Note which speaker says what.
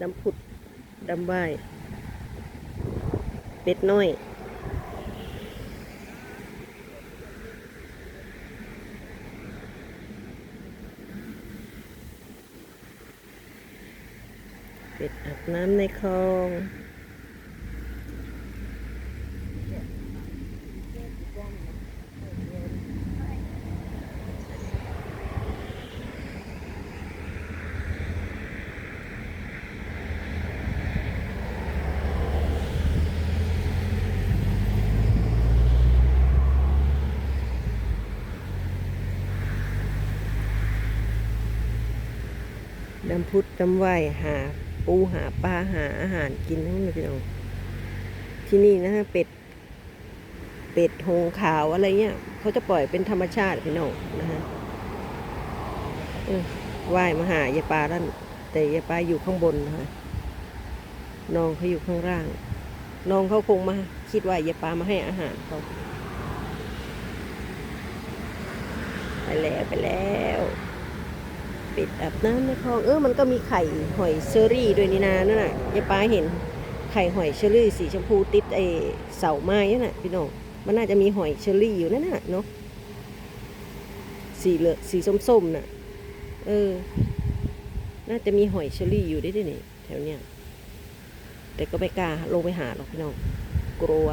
Speaker 1: ดำผุดดำใบเป็ดน้อย เป็ดอาบน้ำในคลอง ดำพุดดำไหวหาปูหาปลาหาอาหารกินทั้งนั้นเลยพี่น้องที่นี่นะฮะเป็ด เป็ดหงขาวอะไรเงี้ยเขาจะปล่อยเป็นธรรมชาติพี่น้องนะฮะว่ายมาหายายปลาด้านแต่ยายปลาอยู่ข้างบนนะคะน้องเขาอยู่ข้างล่าง น้องเขาคงมา คิดว่ายายปลามาให้อาหารเขาไปแล้วไปแล้ว ปิดอาบน้ำในคลอง เออ มันก็มีไข่หอยเชอรี่ด้วยนี่นานั่นน่ะยายป้าเห็นไข่หอยเชอรี่สีชมพูติดไอเสาไม้นั่นน่ะพี่น้องมันน่าจะมีหอยเชอรี่อยู่นั่นน่ะเนาะสีเหลืองสีส้มๆน่ะ เออ น่าจะมีหอยเชอรี่อยู่ได้วยนี่แถวเนี้ยแต่ก็ไม่กล้าลงไปหาหรอกพี่น้องกลัว